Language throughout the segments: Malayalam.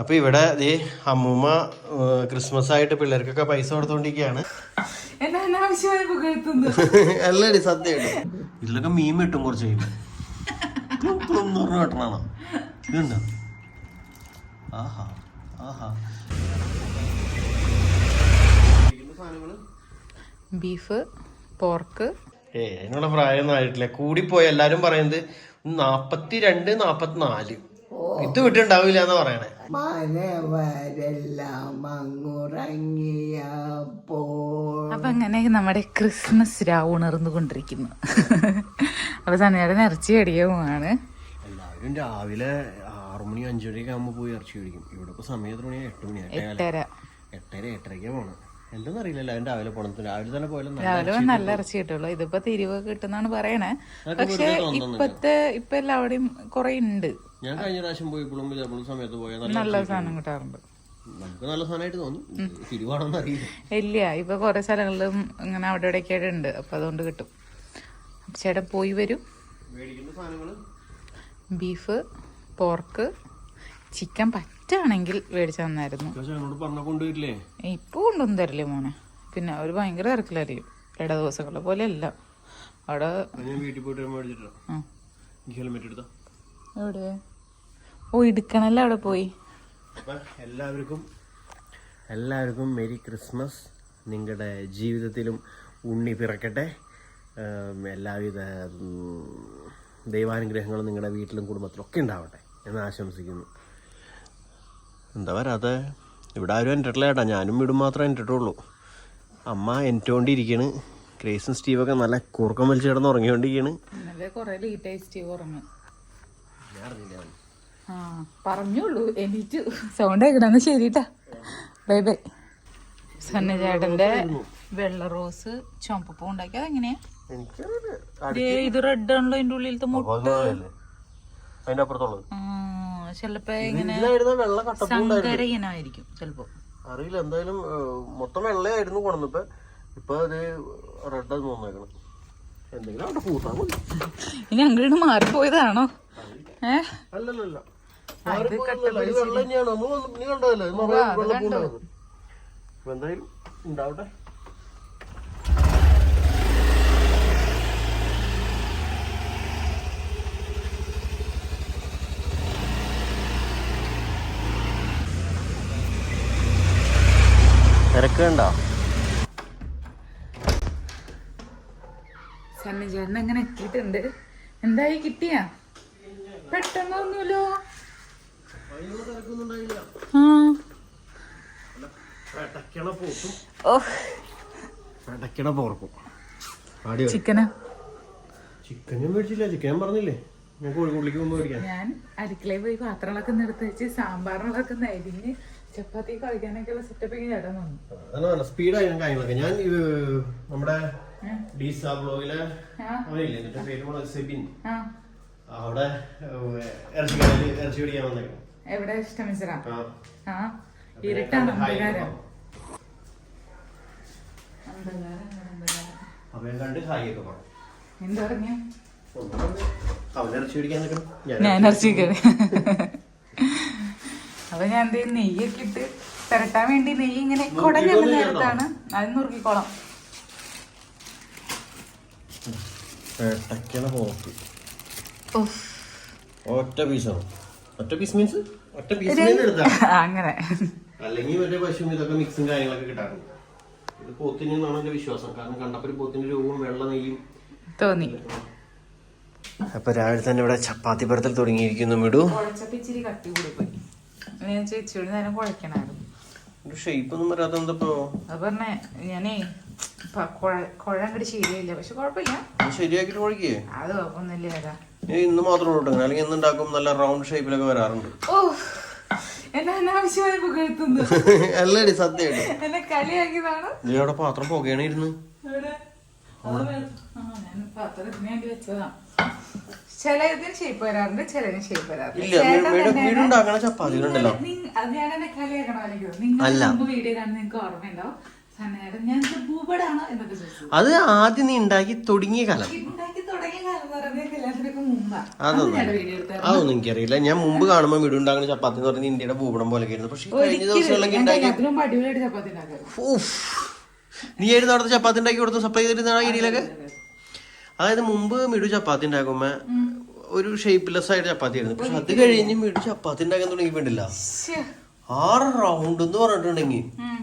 അപ്പൊ ഇവിടെ ദേ അമ്മൂമ്മ ക്രിസ്മസ് ആയിട്ട് പിള്ളേർക്കൊക്കെ പൈസ കൊടുത്തോണ്ടിരിക്കുകയാണ് അല്ലടി സത്യമായിട്ട്. ഇതിലൊക്കെ മീൻ വെട്ടും കുറച്ച് കഴിയുമ്പോ. തൊണ്ണൂറ് വെട്ടണോ ഇതുണ്ടോ? ആഹാ ആഹാ. Beef pork. ഏ അതിനുള്ള പ്രായമൊന്നും ആയിട്ടില്ല. കൂടിപ്പോയി എല്ലാരും പറയുന്നത് നാപ്പത്തി രണ്ട് നാപ്പത്തിനാല്. ഇത് വിട്ടുണ്ടാവില്ല എന്നാ പറയണേ. അപ്പൊ അങ്ങനെ നമ്മുടെ ക്രിസ്മസ് രാവ് ഉണർന്നുകൊണ്ടിരിക്കുന്നു. അപ്പൊ സനയുടെ ഇറച്ചി അടിയവുമാണ് എല്ലാവരും രാവിലെ ആറു മണി അഞ്ചു മണിയൊക്കെ ആകുമ്പോ പോയി ഇറച്ചി കഴിക്കും ഇവിടെ ഇപ്പൊ സമയം എത്ര മണിയാ? എട്ട് എട്ടര. എട്ടര എട്ടരയ്ക്ക് പോണം. എന്തെന്ന് അതിന്റെ രാവിലെ പോണം രാവിലെ തന്നെ പോയാലും നല്ല രാവിലെ പോയി നല്ല ഇറച്ചി കിട്ടുള്ളൂ. ഇതിപ്പോ തിരിവ് കിട്ടുന്നാണ് പറയണേ. പക്ഷെ. ഇപ്പത്തെ ഇപ്പൊ എല്ലാവിടെയും കൊറേ ഉണ്ട് ഞാൻ കഴിഞ്ഞ പ്രാവശ്യം പോയപ്പോഴും ചിലപ്പോഴും സമയത്ത് പോയാൽ നല്ല സാധനം കിട്ടാറുണ്ട്. നമുക്ക് നല്ല സാധനമായിട്ട് തോന്നും. തിരുവാണെന്ന് അറിയില്ല. ഇല്ല ഇപ്പൊ കൊറേ സ്ഥലങ്ങളിലും ഇങ്ങനെ അവിടെ ഇവിടെയൊക്കെ ആയിട്ട് ഉണ്ട് അപ്പൊ അതുകൊണ്ട് കിട്ടും. ചേട്ടൻ പോയി വരും. ബീഫ് പോർക്ക് ചിക്കൻ പറ്റുകയാണെങ്കിൽ മേടിച്ചു തന്നായിരുന്നു. ഇപ്പൊ കൊണ്ടൊന്നും തരില്ലേ മോനെ? പിന്നെ അവർ ഭയങ്കര തിരക്കിലായിരിക്കും. ഇട ദിവസങ്ങളെ പോലെ അല്ല. അവിടെ എവിടെ? ഓ ഇടുക്കണല്ലോ അവിടെ പോയി. എല്ലാവർക്കും എല്ലാവർക്കും മെരി ക്രിസ്മസ്. നിങ്ങളുടെ ജീവിതത്തിലും ഉണ്ണി പിറക്കട്ടെ. എല്ലാവിധ ദൈവാനുഗ്രഹങ്ങളും നിങ്ങളുടെ വീട്ടിലും കുടുംബത്തിലും ഒക്കെ ഉണ്ടാവട്ടെ എന്ന് ആശംസിക്കുന്നു. എന്താ വരാതെ ഇവിടെ ആരും എന്റെ ഏട്ടാ ഞാനും വീടും മാത്രമേ എന്റെട്ടുള്ളൂ അമ്മ എന്റോണ്ടിരിക്കണ്. ക്രേസും സ്റ്റീവൊക്കെ നല്ല കൂർക്കം വലിച്ച് കിടന്ന് ഉറങ്ങിക്കൊണ്ടിരിക്കണ്. പറഞ്ഞോളൂ. എണീറ്റു. സൗണ്ട് കേൾക്കണമെന്ന് ശരിട്ടാ. Bye bye. സന്ന ചേട്ടന്റെ വെള്ള റോസ് ചുമപ്പൂ ഉണ്ടാക്കിയത് എങ്ങനെയാ? ഇത് റെഡ് ആണല്ലോ അതിന്റെ ഉള്ളിലത്തെ മുട്ട. അതിന്റെ അപ്പുറത്തുള്ളത്. ചെലപ്പോ ഇങ്ങനെ സങ്കര ഇനമായിരിക്കും ചെലപ്പോ. അറിയില്ല എന്തായാലും മൊത്തം വെള്ളയായിരുന്നു കൊണ്ടുവന്നപ്പോ ഇപ്പൊ അത് റെഡ് തോന്നേക്കണം എന്തെങ്കിലും അവിടെ കൂട്ടാൻ മതി ഇനി അങ്ങോട്ട് മാറിപ്പോയതാണോ? ഏ? വെള്ളം തന്നെയാണ്. നമ്മൾ നീ കണ്ടതല്ലേ? എന്തായാലും ഉണ്ടാവട്ടെ. ചേട്ടൻ അങ്ങനെ എത്തിയിട്ടുണ്ട് എന്തായി കിട്ടിയ? പെട്ടെന്നൊന്നുമില്ലോ. ചിക്കനാ. മേടിച്ചില്ല. ചിക്കൻ പറഞ്ഞില്ലേ? ഞാൻ കോഴിക്കോട്ടിലേക്ക് ഞാൻ അടുക്കളയിൽ പോയി പാത്രങ്ങളൊക്കെ നിർത്തി വെച്ച് സാമ്പാറിനൊക്കെ നരിഞ്ഞ് ചപ്പാത്തി സെറ്റപ്പ് ചേട്ടൻ വന്നു അതാണ് സ്പീഡായി ഞാൻ കാര്യങ്ങളൊക്കെ. ഞാൻ നമ്മുടെ ഡീസ ബ്ലോഗിലെ. അവനില്ലേ എന്റെ പേര് സെബിൻ. അവിടെ ഇറച്ചി ഇറച്ചി പിടിക്കാൻ വന്നേക്കണം. എവിടെ? ഇഷ്ടമിച്ചറ ആ. ഇരുട്ടാണ് അന്ധകാരം. കണ്ട് ഹായ് ഒക്കെ പറഞ്ഞു. എന്താ പറഞ്ഞ? അവൻ ഇറച്ചി പിടിക്കാൻ നിൽക്കണം ഞാൻ ഇറച്ചി കയറി അപ്പൊ ഞാൻ എന്ത് ചെയ്യും? നെയ്യൊക്കെ ഇട്ട് പെരട്ടാൻ വേണ്ടി നെയ്യ് ഇങ്ങനെ കുടഞ്ഞ നേരത്താണ് അത് നുറുക്കിക്കോളാം. ഒറ്റ പീസാണ് ഒറ്റ പീസ് മീൻസ് ഒറ്റ പീസ് അങ്ങനെ. അല്ലെങ്കിൽ മറ്റേ പശുവും ഇതൊക്കെ മിക്സും കാര്യങ്ങളൊക്കെ കിട്ടാറുണ്ട്. ഇത് പോത്തിന് എന്നാണ് എന്റെ വിശ്വാസം. കാരണം കണ്ടപ്പോ ഒരു പോത്തിന്റെ രൂപവും വെള്ള നെയ്യും തോന്നി. അപ്പൊ രാവിലെ തന്നെ ഇവിടെ ചപ്പാത്തി പരത്തൽ തുടങ്ങിയിരിക്കുന്നു മിടു. ഇച്ചിരി കട്ടി കൂടി പോയി. ഞാൻ ചേച്ചിയോട് നേരം കുഴക്കണായിരുന്നു ഷേപ്പ് ഒന്നും വരാത്ത എന്തപ്പോ? അത് പറഞ്ഞേ ഞാനേ ഇപ്പൊ കുഴ- കുഴ അങ്ങോട്ട് ശരിയായില്ല. പക്ഷെ കുഴപ്പമില്ല. ശരിയാക്കിട്ട് കുഴക്കേ അത് കുഴപ്പമൊന്നുമില്ല ഏതാ ഞാൻ ഇന്ന് മാത്രമേ ഉള്ളൂ കേട്ടോ. അല്ലെങ്കിൽ ഇന്നുണ്ടാക്കും നല്ല റൗണ്ട് ഷേപ്പിലൊക്കെ വരാറുണ്ട്. ഓ എന്നെ അനാവശ്യമായി പുകഴ്ത്തുന്നു. അല്ലടി സത്യമായിട്ട്. എന്നെ കളിയാക്കിയതാണ്. നീ പാത്രം പുകയണിരുന്നു എവിടെ? ചില ഇതിന് ഷേപ്പ് വരാറുണ്ട് ചിലതിന് ഷേപ്പ് വരാറില്ല വീടുണ്ടാക്കണ ചപ്പാത്തികളുണ്ടല്ലോ. അത് ഞാൻ എന്നെ കളിയാക്കണമായിരിക്കും നിങ്ങൾ മുമ്പ് വീഡിയോ കാണുന്ന നിങ്ങൾക്ക് ഓർമ്മയുണ്ടാവും അത് ആദ്യം നീ ഉണ്ടാക്കി തുടങ്ങിയ കാലം. അതൊന്നും എനിക്കറിയില്ല. ഞാൻ മുമ്പ് കാണുമ്പോൾ വീട് ഉണ്ടാക്കുന്ന ചപ്പാത്തി എന്ന് പറയുന്നത് ഇന്ത്യയുടെ ഭൂപടം പോലെ ആയിരുന്നു. പക്ഷെ കഴിഞ്ഞ ദിവസങ്ങളിലൊക്കെ ഉണ്ടാക്കി നീ ആയിരുന്നു അവിടുത്തെ ചപ്പാത്തി ഉണ്ടാക്കി കൊടുത്തു? സപ്ലൈ ചെയ്തിരുന്ന ഏരിയയിലൊക്കെ അതായത് മുമ്പ് മിടു ചപ്പാത്തി ഉണ്ടാക്കുമ്പോ ഒരു ഷേപ്പ്ലെസ് ആയിട്ട് ചപ്പാത്തി ആയിരുന്നു. പക്ഷെ അത് കഴിഞ്ഞ് മിടു ചപ്പാത്തി ഉണ്ടാക്കാൻ തുടങ്ങിയിട്ടുണ്ടില്ല. ആറ് റൗണ്ട് എന്ന് പറഞ്ഞിട്ടുണ്ടെങ്കിൽ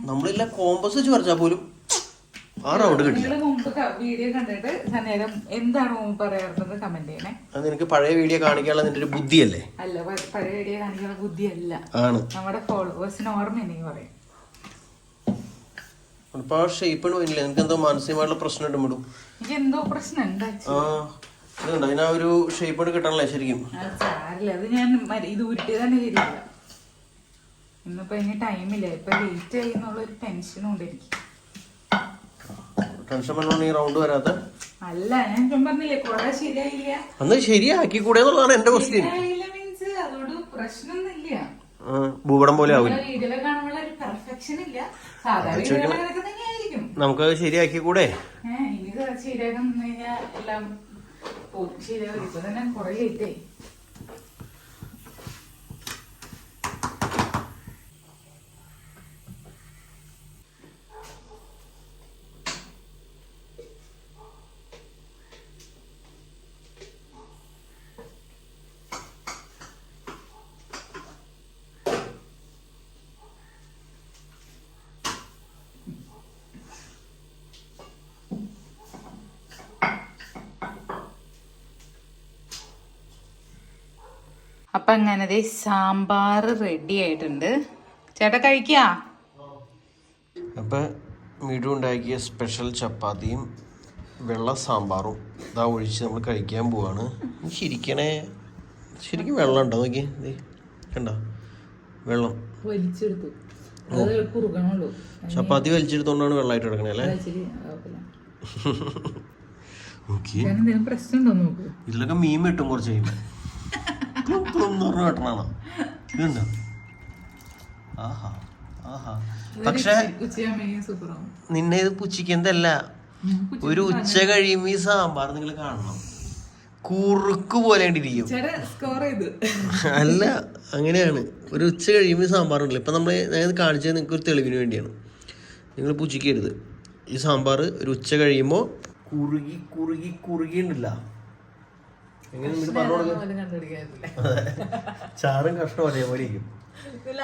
നമ്മളില്ല കോമ്പസ് വെച്ച് വരച്ചാൽ പോലും ആ റൗണ്ട് കിട്ടില്ല. നിങ്ങൾ മുമ്പ് വീഡിയോ കണ്ടിട്ട് നേരം എന്താണ് പറയാറുള്ളത് കമന്റ് ചെയ്യണേ? നിനക്ക് പഴയ വീഡിയോ കാണിക്കാനുള്ള നിന്റെ ഒരു ബുദ്ധിയല്ലേ? അല്ല പഴയ വീഡിയോ കാണിക്കാനുള്ള ബുദ്ധിയല്ല. ആണ്. നമ്മുടെ ഫോളോവേഴ്സിന് ഓർമ്മ എനിക്ക് പറയും. ഇപ്പൊ പോയില്ല എന്തോ മാനസികമായിട്ടുള്ള പ്രശ്നം വിടും എനിക്ക് എന്തോ പ്രശ്നം ഉണ്ടാ ആ ഇതുണ്ട്. അതിനാ ഒരു ഷേപ്പ് കിട്ടാനല്ലേ ശരിക്കും? അത് ഞാൻ മര- ഇത് ഉരുട്ടി തന്നെ ശരിയില്ല ഇന്നിപ്പോ ഇനി ടൈമില്ല ഇപ്പൊ ലേറ്റ് ആയി എന്നുള്ള ഒരു ടെൻഷനും ഉണ്ട് എനിക്ക്. ടെൻഷൻ പറഞ്ഞോണ്ട് ഈ റൗണ്ട് വരാത്ത? അല്ല ഞാൻ ചും പറഞ്ഞില്ലേ കൊറേ ശരിയായില്ല. അന്ന് ശരിയാക്കി കൂടെ എന്നുള്ളതാണ് എന്റെ ക്വസ്റ്റ്യൻ പ്രശ്നമൊന്നുമില്ല. ഭൂപടം പോലെ ആവില്ല. കാണുമ്പോൾ പെർഫെക്ഷൻ ഇല്ല. സാധാരണ നമുക്ക് നമുക്കത് ശരിയാക്കി കൂടെ ഇനി ശരിയാക്കാൻ എല്ലാം ശരിയാകും ഇപ്പൊ തന്നെ കൊറേ ലേറ്റ് അപ്പൊ അങ്ങനെ ദേ സാമ്പാർ റെഡി ആയിട്ടുണ്ട്. ചേട്ടാ കഴിക്കാ? അപ്പൊ മിടു ഉണ്ടാക്കിയ സ്പെഷ്യൽ ചപ്പാത്തിയും വെള്ള സാമ്പാറും ഇതാ ഒഴിച്ച് നമ്മൾ കഴിക്കാൻ പോവാണ്. ശരിക്കണേ ശരിക്കും വെള്ളം ഉണ്ടോ നോക്കി കണ്ടോ? വെള്ളം. വലിച്ചെടുത്തു. ചപ്പാത്തി വലിച്ചെടുത്തോണ്ടാണ് വെള്ളമായിട്ട് എടുക്കണേ അല്ലേ? നോക്കൂ? ഇതിലൊക്കെ മീൻ വെട്ടും കുറച്ച് കഴിയുമ്പോൾ തൊണ്ണൂറ് വെട്ടണോ ഇതുണ്ടോ? ആഹാ ആഹാ. പക്ഷെ നിന്നെ ഇത് പുച്ഛിക്കുന്നതല്ല ഒരു ഉച്ച കഴിയുമ്പോ ഈ സാമ്പാർ നിങ്ങൾ കാണണം. കുറുക്ക് പോലെ ഇരിക്കും. അല്ല അങ്ങനെയാണ്. ഒരു ഉച്ച കഴിയുമ്പോൾ സാമ്പാർ ഉണ്ടല്ലോ. ഇപ്പം നമ്മൾ ഞാൻ കാണിച്ചത് നിങ്ങൾക്ക് ഒരു തെളിവിന് വേണ്ടിയാണ്. നിങ്ങൾ പുച്ഛിക്കരുത്. ഈ സാമ്പാർ ഒരു ഉച്ച കഴിയുമ്പോൾ കുറുകി കുറുകി കുറുകി ഉണ്ടല്ല. എങ്ങനെ നിങ്ങൾ പറഞ്ഞു കൊടുക്കുക കണ്ടുപിടിക്കാറില്ല ചാറും കഷ്ണം ഒരേപോലെ ഇരിക്കും. ഉള്ള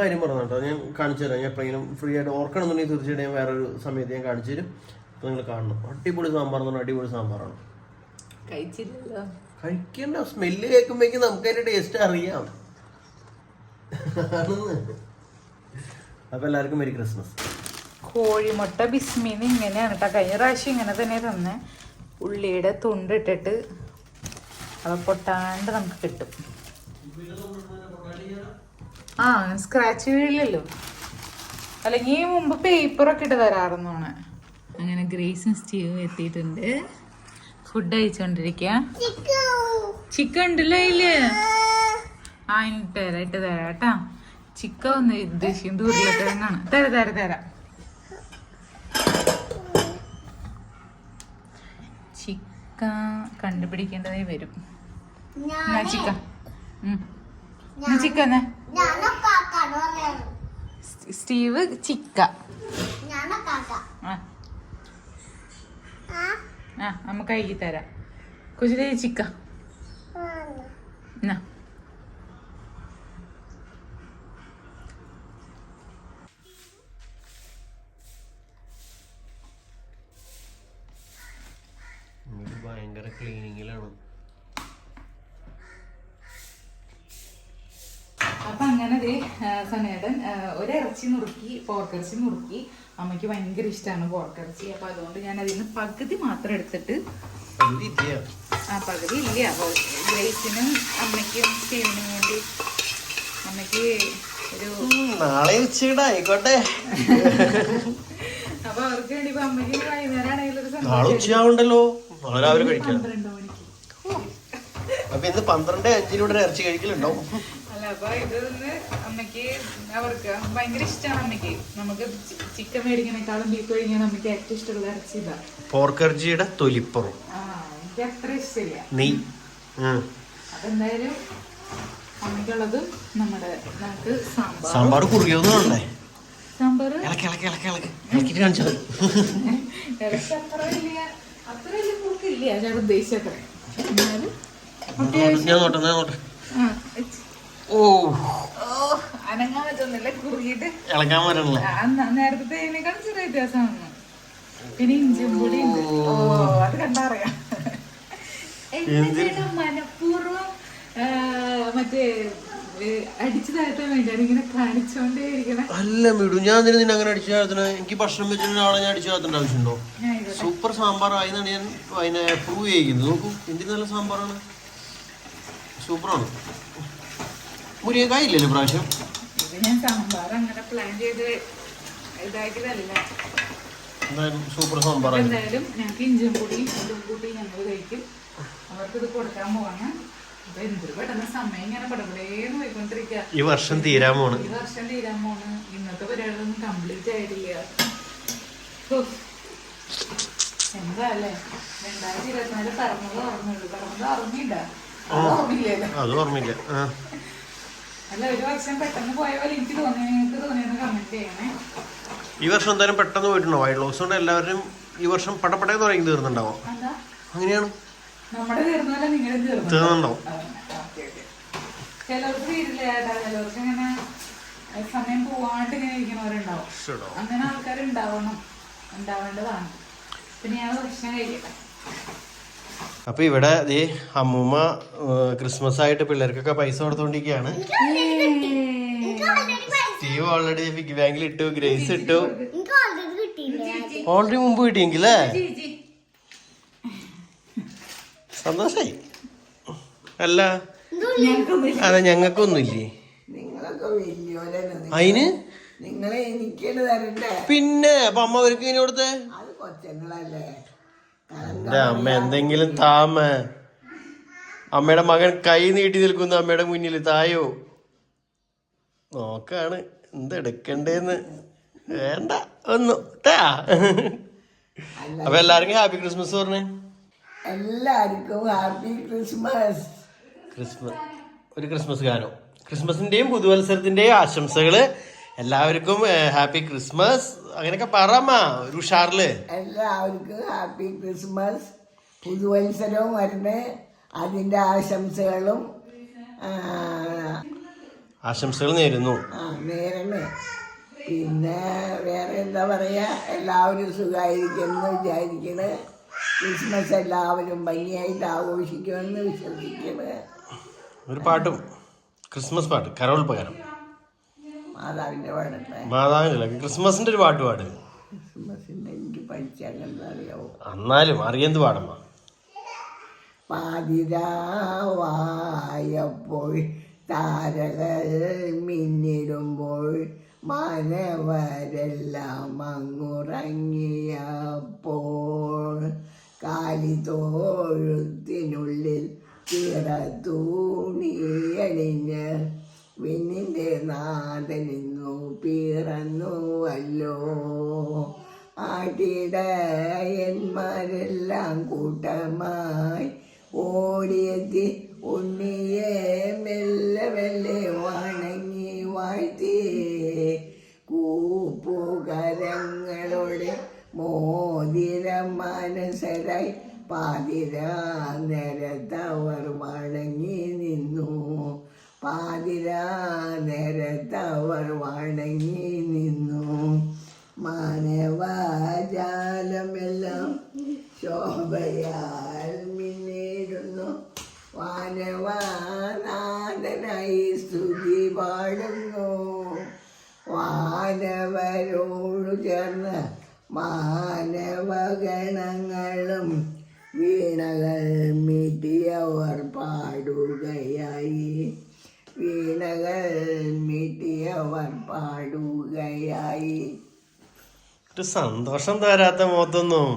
കാര്യം പറഞ്ഞു കേട്ടോ. ഞാൻ കാണിച്ചു തരാം. ഞാൻ എപ്പോഴെങ്കിലും ഫ്രീ ആയിട്ട് ഓർക്കണമെന്നുണ്ടെങ്കിൽ തീർച്ചയായിട്ടും ഞാൻ വേറൊരു സമയത്ത് ഞാൻ കാണിച്ചു തരും. അപ്പോൾ നിങ്ങൾ കാണണം. അടിപൊളി സാമ്പാർ എന്ന് പറഞ്ഞാൽ അടിപൊളി സാമ്പാറാണ്. കഴിച്ചില്ലല്ലോ കഴിക്കേണ്ട. സ്മെല്ല് കേൾക്കുമ്പോഴേക്കും നമുക്ക് അതിന്റെ ടേസ്റ്റ് അറിയാം. ആണെന്ന്. അപ്പൊ എല്ലാവർക്കും മെരി ക്രിസ്മസ് കോഴിമുട്ട ബിസ്മിന്ന് ഇങ്ങനെയാണ് കേട്ടോ. കഴിഞ്ഞ പ്രാവശ്യം ഇങ്ങനെ തന്നെ തന്നെ. ഉള്ളിയുടെ തൊണ്ടിട്ടിട്ട് അത് പൊട്ടാണ്ട് നമുക്ക് കിട്ടും. ആ സ്ക്രാച്ച് വീഴില്ലല്ലോ. അല്ലെങ്കിൽ മുമ്പ് പേപ്പറൊക്കെ ഇട്ട് തരാറുന്നാണ് അങ്ങനെ ഗ്രേസും സ്റ്റീവും എത്തിയിട്ടുണ്ട്. ഫുഡ് കഴിച്ചോണ്ടിരിക്കുക ചിക്കൻ ഉണ്ടല്ലോ അതിൽ. ആ ഇട്ട് തരാം ഇട്ട് തരാം കേട്ടാ. ചിക്കൻ ഒന്ന് ഉദ്ദേശിക്കും ഉരുളക്കിഴങ്ങാണ്. തരാം തരാം തരാം. ചിക്ക കണ്ടുപിടിക്കേണ്ടതേ വരും. ചിക്ക? സ്റ്റീവ് ചിക്ക. ആ. ആ? നമുക്ക് കഴുകി തരാം കൊച്ചിലേ ചിക്ക എന്നാ ഭയങ്കര ക്ലീനിങ്ങിലാണ് അപ്പൊ അങ്ങനെ ദേ സനേടൻ ഒരു ഇറച്ചി നുറുക്കി പോർക്കിറച്ചി നുറുക്കി. അമ്മയ്ക്ക് ഭയങ്കര ഇഷ്ടമാണ് പോർക്കിറച്ചി അപ്പൊ അതുകൊണ്ട് ഞാൻ അതിന് പകുതി മാത്രം എടുത്തിട്ട് ആ പകുതി ഇല്ല? അപ്പോൾ ഗ്രേസിനും അമ്മയ്ക്കും സ്റ്റീവിനും വേണ്ടി അമ്മയ്ക്ക് ഒരു നാളെ ഉച്ചയുടെ ആയിക്കോട്ടെ അപ്പൊ അവർക്ക് വേണ്ടി ഇപ്പൊ അമ്മയ്ക്ക് വൈകുന്നേരം ആണെങ്കിലും ഒരു സന്തോഷം. നാളെ ഉച്ചയാവുണ്ടല്ലോ. നാളെ രാവിലെ കഴിക്കാം. പന്ത്രണ്ട് മണിക്ക്. അപ്പൊ ഇന്ന് പന്ത്രണ്ട് അഞ്ചിലൂടെ ഇറച്ചി കഴിക്കലുണ്ടാവും. അല്ല അപ്പൊ ഇതൊന്ന് അമ്മയ്ക്ക് അവർക്ക് ഭയങ്കര ഇഷ്ടമാണ് അമ്മയ്ക്ക്. നമുക്ക് ചിക്കൻ മേടിക്കണേക്കാളും ബീഫ് കഴിക്കാൻ അമ്മയ്ക്ക് ഏറ്റവും ഇഷ്ടമുള്ള ഇറച്ചി ഇതാ. പോർക്കർജിയുടെ തൊലിപ്പുറം. ആ എനിക്ക് അത്ര ഇഷ്ടമില്ല. നീ. അതെന്തായാലും അമ്മയ്ക്കുള്ളത് നമ്മുടെ നമുക്ക് സാമ്പാർ സാമ്പാർ കുറുകിയൊന്നും ഉണ്ടേ സാമ്പാർ ഇളക്കി ഇളക്കി ഇളക്കി ഇളക്കി. ഇളക്കിട്ട് കാണിച്ചത് ഇടയ്ക്ക് അത്ര വലിയ അത്ര വലിയ പൂക്കില്ല ഞാൻ ഉദ്ദേശിച്ചത്ര. എന്നാലും ഞാൻ നോട്ടെ ഞാൻ നോട്ടെ. ആ, ഇച്ച്. ഓ അനങ്ങാൻ പറ്റുന്നില്ല? കുറിയിട്ട് ഇളക്കാൻ ന- നേരത്തെ ചെറിയ വ്യത്യാസം വന്നു പിന്നെ ഇഞ്ചും പൊടി ഓ അത് കണ്ടറിയാം. എന്തിനാണ് മനഃപൂർവം മറ്റേ അടിച്ചു താഴ്ത്താൻ വേണ്ടിയാണ് ഇങ്ങനെ കാണിച്ചോണ്ടേ ഇരിക്കണേ. അല്ല മിടു ഞാൻ എന്തിനാ നിന്നെ അങ്ങനെ അടിച്ചു താഴ്ത്തണ? എനിക്ക് ഭക്ഷണം വെച്ചിട്ട് ആളെ ഞാൻ അടിച്ചു താഴ്ത്തേണ്ട ആവശ്യമുണ്ടോ? സൂപ്പർ സാമ്പാർ ആയെന്നാണ് ഞാൻ അതിനെ പ്രൂവ് ചെയ്യിക്കുന്നത്. നോക്കൂ എന്തിന് നല്ല സാമ്പാറാണ്? സൂപ്പറാണ്. മുരിങ്ങക്കായ ഇല്ലല്ലോ പ്രാവശ്യം എന്തായാലും സൂപ്പർ സാമ്പാർ എന്തായാലും ഞങ്ങൾക്ക് ഇഞ്ചും പൊടി ഇതും കൂടി ഞങ്ങൾ കഴിക്കും. അവർക്ക് ഇത് കൊടുക്കാൻ പോവാണ്. ഈ വർഷം തീരാൻ പോണ്. ഈ വർഷം തീരാൻ പോണ്. ഇന്നത്തെ പരിപാടികളൊന്നും കംപ്ലീറ്റ് ആയിട്ടില്ല. എന്താല്ലേ രണ്ടായിരത്തി ഇരുപത്തിനാല് പറഞ്ഞത് ഓർമ്മയുള്ളൂ പറഞ്ഞത് ഓർമ്മയില്ല അത് ഓർമ്മയില്ല. അല്ല ഒരു വർഷം പെട്ടെന്ന് പോയ പോലെ എനിക്ക് തോന്നി നിങ്ങൾക്ക് തോന്നിയെന്ന് കമന്റ് ചെയ്യണേ. ഈ വർഷം എന്തായാലും പെട്ടെന്ന് പോയിട്ടുണ്ടോ? വൈറ്റ് ലോസ് കൊണ്ട് എല്ലാവരും ഈ വർഷം പടപടയെ തുടങ്ങി തീർന്നുണ്ടാവും അങ്ങനെയാണ്. നമ്മുടെ തീർന്നല്ല നിങ്ങളും തീർന്നു തീർന്നുണ്ടാവും ചിലർക്ക് തീരില്ല ചേട്ടാ ചിലർക്ക് ഇങ്ങനെ അഹ് സമയം പോവാണ്ട് ഇങ്ങനെ ഇരിക്കണവരുണ്ടാവും. അങ്ങനെ ആൾക്കാർ ഉണ്ടാവണം ഉണ്ടാവേണ്ടതാണ്. പിന്നെ ഞാൻ ഭക്ഷണം കഴിക്കട്ടെ. അപ്പൊ ഇവിടെ ദേ അമ്മൂമ്മ ക്രിസ്മസ് ആയിട്ട് പിള്ളേർക്കൊക്കെ പൈസ കൊടുത്തോണ്ടിരിക്കുകയാണ് സ്റ്റീവ് ഓൾറെഡി ബിഗ് ബാങ്കിൽ ഇട്ടു ഗ്രേസ് ഇട്ടു. ഓൾറെഡി മുമ്പ് കിട്ടിയെങ്കിലേ? സന്തോഷായി. അല്ല അതെ ഞങ്ങൾക്കൊന്നുമില്ലേ? അതിന് പിന്നെ അപ്പൊ അമ്മ അവർക്ക് ഇനി കൊടുത്തേ? എന്റെ അമ്മ എന്തെങ്കിലും താമ. അമ്മയുടെ മകൻ കൈ നീട്ടി നിൽക്കുന്നു അമ്മയുടെ മുന്നിൽ. തായോ? നോക്കാണ്. എന്തെടുക്കണ്ടേന്ന് വേണ്ട. ഒന്നു. താ അപ്പൊ എല്ലാവർക്കും ഹാപ്പി ക്രിസ്മസ് പറഞ്ഞേ. എല്ലാവർക്കും ഹാപ്പി ക്രിസ്മസ്. ക്രിസ്മസ് ഒരു ക്രിസ്മസ് ഗാനം. ക്രിസ്മസിന്റെയും പുതുവത്സരത്തിന്റെയും ആശംസകൾ എല്ലാവർക്കും ഹാപ്പി ക്രിസ്മസ്. അങ്ങനെയൊക്കെ പറമ്മ ഒരു ഉഷാറിൽ. എല്ലാവർക്കും ഹാപ്പി ക്രിസ്മസ്. പുതുവത്സരവും വരണേ. അതിന്റെ ആശംസകളും ആശംസകൾ നേരുന്നു. ആ, നേരണേ. പിന്നെ വേറെ എന്താ പറയാ? എല്ലാവരും സുഖമായിരിക്കുമെന്ന് വിചാരിക്കണ്. ക്രിസ്മസ് എല്ലാവരും ഭംഗിയായിട്ട് ആഘോഷിക്കുമെന്ന് വിശ്വസിക്കണ്. ഒരു പാട്ടും. ക്രിസ്മസ് പാട്ട് കരോൾ പകരം. മാതാവിന്റെ പാടട്ടെ മാതാവിനല്ല? ക്രിസ്മസിന്റെ ഒരു പാട്ട് പാട്. ക്രിസ്മസിന്റെ എനിക്ക് പഠിച്ചാൽ എന്താ അറിയാവോ എന്നാലും അറിയന്ത് പാടമ്മ? പാതിരാവായപ്പോൾ താരകൾ മിന്നിടുമ്പോൾ മാനവരെല്ലാം അങ്ങുറങ്ങിയപ്പോൾ കാലിത്തോഴുത്തിനുള്ളിൽ പിറത്തൂണിയണിഞ്ഞ് വിണ്ണിന്റെ നാഥനിന്നു പിറന്നുവല്ലോ. ആട്ടിടയന്മാരെല്ലാം കൂട്ടമായി ഓടിയെത്തി ഉണ്ണിയെ മെല്ലെ മെല്ലെ വണങ്ങി വാഴ്ത്തിയേ കൂപ്പുകരങ്ങളോടെ മോതിര മനസ്സരായി പാതിരാ നേരത്തവർ വണങ്ങി നിന്നു. പാതിരാ നേരത്തവർ വണങ്ങി നിന്നു. മാനവജാലമെല്ലാം ശോഭയാൽ മിന്നിടുന്നു വാനവാനാഥനായി സ്തുതി പാടുന്നു. വാനവരോടു ചേർന്ന് മാനവഗണങ്ങളും വീണകൾ മിതിയവർ പാടുകയായി ഒരു സന്തോഷം തരാത്ത മുഖത്തൊന്നും.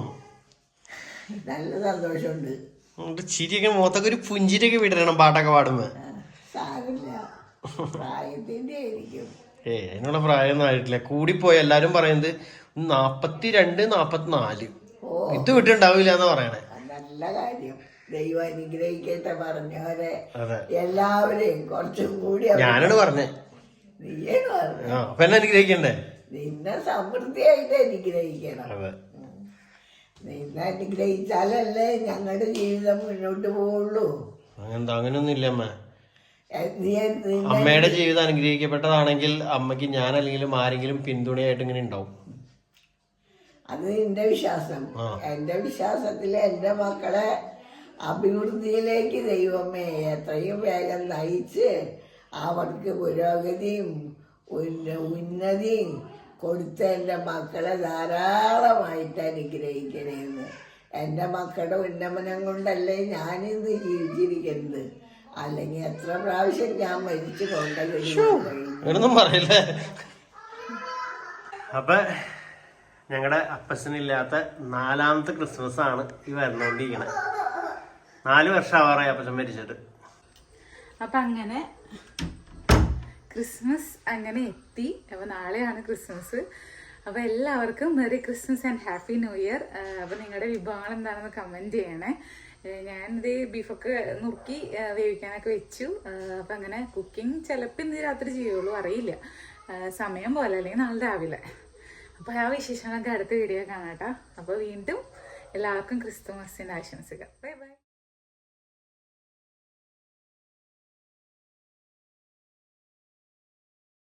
നല്ല സന്തോഷമുണ്ട്. ചിരിയൊക്കെ മുഖത്തൊക്കെ ഒരു പുഞ്ചിരിയൊക്കെ വിടരണം പാട്ടൊക്കെ പാടുമ്പോ. ഏ അതിനുള്ള പ്രായമൊന്നും ആയിട്ടില്ല. കൂടിപ്പോയി എല്ലാരും പറയുന്നത് നാപ്പത്തി രണ്ട് നാപ്പത്തിനാല്. നാല് ഇത് വിട്ടുണ്ടാവില്ല എന്ന് പറയണേ. നല്ല കാര്യം. ദൈവം അനുഗ്രഹിക്കട്ടെ പറഞ്ഞവരെ. എല്ലാവരെയും കുറച്ചും കൂടി ഞാനാണ് പറഞ്ഞേ. നീയാണ് ആ അപ്പൊ എന്നെ അനുഗ്രഹിക്കണ്ടേ? നിന്നെ സമൃദ്ധിയായിട്ട് അനുഗ്രഹിക്കണം. നിന്നെ അനുഗ്രഹിച്ചാലല്ലേ ഞങ്ങളുടെ ജീവിതം മുന്നോട്ട് പോവുള്ളൂ. അങ്ങനെന്താ? അങ്ങനെയൊന്നും ഇല്ല അമ്മ അമ്മയുടെ ജീവിതം അനുഗ്രഹിക്കപ്പെട്ടതാണെങ്കിൽ അമ്മയ്ക്ക് ഞാൻ അല്ലെങ്കിലും ആരെങ്കിലും പിന്തുണയായിട്ട് ഇങ്ങനെ ഉണ്ടാവും. അത് നിന്റെ വിശ്വാസം. എന്റെ വിശ്വാസത്തിൽ എന്റെ മക്കളെ അഭിവൃദ്ധിയിലേക്ക് ദൈവമേ എത്രയും വേഗം നയിച്ച് അവർക്ക് പുരോഗതിയും ഉന്നതിയും കൊടുത്ത എന്റെ മക്കളെ ധാരാളമായിട്ട് അനുഗ്രഹിക്കണേന്ന്. എന്റെ മക്കളുടെ ഉന്നമനം കൊണ്ടല്ലേ ഞാനിന്ന് ജീവിച്ചിരിക്കുന്നത്. അല്ലെങ്കിൽ എത്ര പ്രാവശ്യം ഞാൻ മരിച്ചു പറയില്ലേ. അപ്പൊ ഞങ്ങളുടെ അപ്പച്ചനില്ലാത്ത നാലാമത്തെ ക്രിസ്മസ് ആണ് ഈ വരണോണ്ടിരിക്കണേ. നാല് വർഷം ആവാറായി അപ്പച്ചൻ മരിച്ചിട്ട്. അപ്പൊ അങ്ങനെ ക്രിസ്മസ് അങ്ങനെ എത്തി. അപ്പോൾ നാളെയാണ് ക്രിസ്മസ്. അപ്പോൾ എല്ലാവർക്കും merry Christmas and happy new year. അപ്പോൾ നിങ്ങളുടെ വിഭവങ്ങൾ എന്താണെന്ന് കമന്റ് ചെയ്യണേ. ഞാനിത് ബീഫൊക്കെ നുറുക്കി വേവിക്കാനൊക്കെ വെച്ചു. അപ്പോൾ അങ്ങനെ കുക്കിംഗ് ചിലപ്പോൾ ഇന്ന് രാത്രി ചെയ്യുള്ളൂ അറിയില്ല. സമയം പോലെ അല്ലെങ്കിൽ നാളെ രാവിലെ. അപ്പോൾ ആ വിശേഷങ്ങളൊക്കെ അടുത്ത വീഡിയോ കാണാട്ടോ അപ്പോൾ വീണ്ടും എല്ലാവർക്കും ക്രിസ്തുമസിന്റെ ആശംസകൾ. Bye bye.